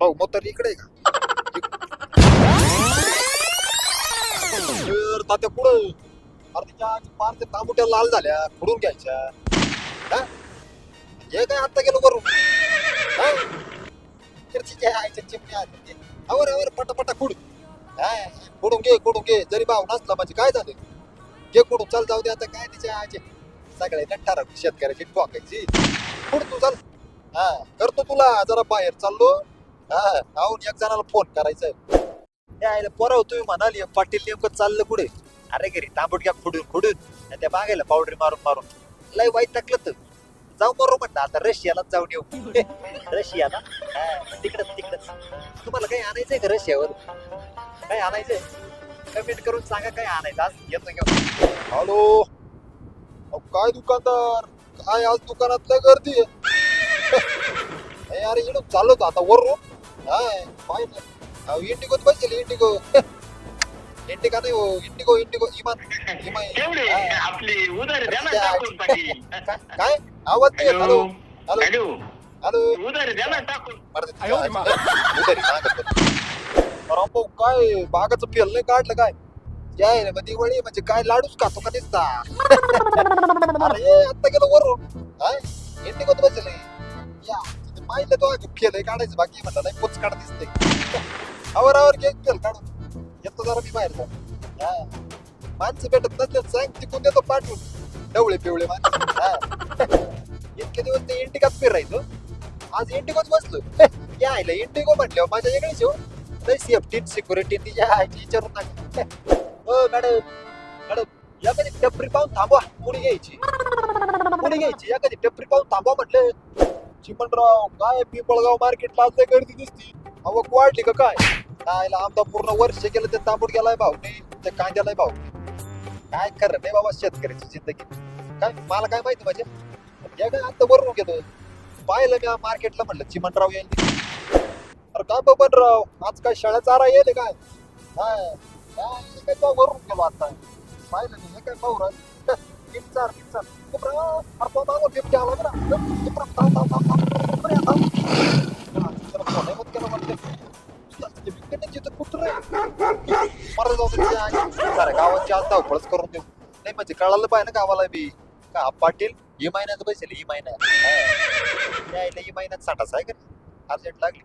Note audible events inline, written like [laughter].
भाऊ मोतर इकडे का? तर तात्या कुठं अरे तिच्या पार ते तांबुट्या लाल झाल्या खुडून घ्यायच्या. हा? हे काय आता गेलो करू हा? तर तिच्या आईच्या चिमण्या आल्या ते. आवर आवर पटापटा खुड. हा, खुडून घे खुडून घे. जरी भाव नसला म्हणजे काय झालं? घे खुडून चल जाऊ दे आता. काय तिच्या आईचे? सगळे नंटारा शेतकऱ्याची ठोकायची. खुड तू चल. हा करतो तुला जरा बाहेर चाललो. हा राहून एक जणाला फोन करायचा आहे. पोराव हो, तुम्ही म्हणाली पाटील नेमकं चाललं कुठे? अरे घरी तांबुटक्या खुडून खुडून आणि त्या बागायला पावडर मारून मारून. लय वाईट टाकलं तर. जाऊ मारू म्हणलं आता रशियाला जाऊन येऊ. [laughs] रशियाला? तिकडच तिकडच तुम्हाला काही आणायचंय का रशियावर? काय आणायचंय? कमेंट करून सांगा काय आणायचं आज येतो घेऊन. हॅलो अहो, काय दुकानदार? काय आज दुकानात गर्दी आहे? अरे इकडून चाललो होतो आता वर हाय पाहिजे अहो इंडिगोत बसेल इंडिगो. इंडिका नाही हो इंडिगो इंडिगो इमान इमान. तेवढे. आपली उधार द्या ना टाकून पाटील काय आवाज नाही येत. Hello hello. हॅलो. हॅलो. उधार द्या ना टाकून. अरे ते उधारी मागत होते. अरे भाऊ काय बागाचं पेल नाही काढलं काय? काय रे मग दिवाळी म्हणजे काय लाडूच खातो का दिसता [laughs] अरे आता गेलो वरून. तो फेल काढायचं बाकी म्हणलं नाही पोच काढ दिसते आवर आवर घे फेल काढून. येतो जरा मी बाहेर जाऊ हा. माणसं भेटत नसले सांग तिकून देतो पाठवून. डवळे पिवळे माणसं. हा. इतके दिवस ते इंटिकाच फिरायचो. आज इंटिकोच बसलो. यायला इंटिको म्हटल्यावर माझ्या वेगळीच हो लय सेफ्टी सिक्युरिटी तिच्या आईची विचारून टाक हो मॅडम मॅडम या कधी टपरी पाहून थांबवा पुढे घ्यायची. पुढे घ्यायची या कधी टपरी पाहून थांबवा म्हटलं. चिमणराव काय पिंपळगाव मार्केटला आज गर्दी दिसती आवक वाढली का काय? कायला आमचा पूर्ण वर्ष गेलं ते तांबूट गेलाय भाऊ. नाही त्या कांद्यालाय भाऊ. काय खरं नाही बाबा शेतकऱ्याची जिंदगी. काय मला काय माहिती माझ्या हे काय आता वरून घेतो पाहिलं मी मार्केटला म्हणलं चिमणराव येईल अरे काय बबनराव? आज काय शाळा चारा येईल काय? काय काय वरून गेलो आता. पाहिलं मी हे काय पाहू तीन चार तीन चार कुपरा, अरे तो मागं बिबट्या आला बरं. कुपरा, थांब, थांब, थांब, थांब. कुपरा, थांब. हा, जरा फोन मत केला वाटतं. ते बिबट्याने जिथं कुत्रं आहे. मरा जाऊ दे त्या आई. साऱ्या गावाची आज धावपळच करून देऊ नाही म्हणजे कळालं पाहिजे ना गावाला बी का हा पाटील ही महिन्यात बसेल ही महिन्यात हा. यायला ही महिन्यात साठाच आहे का अर्जंट लागली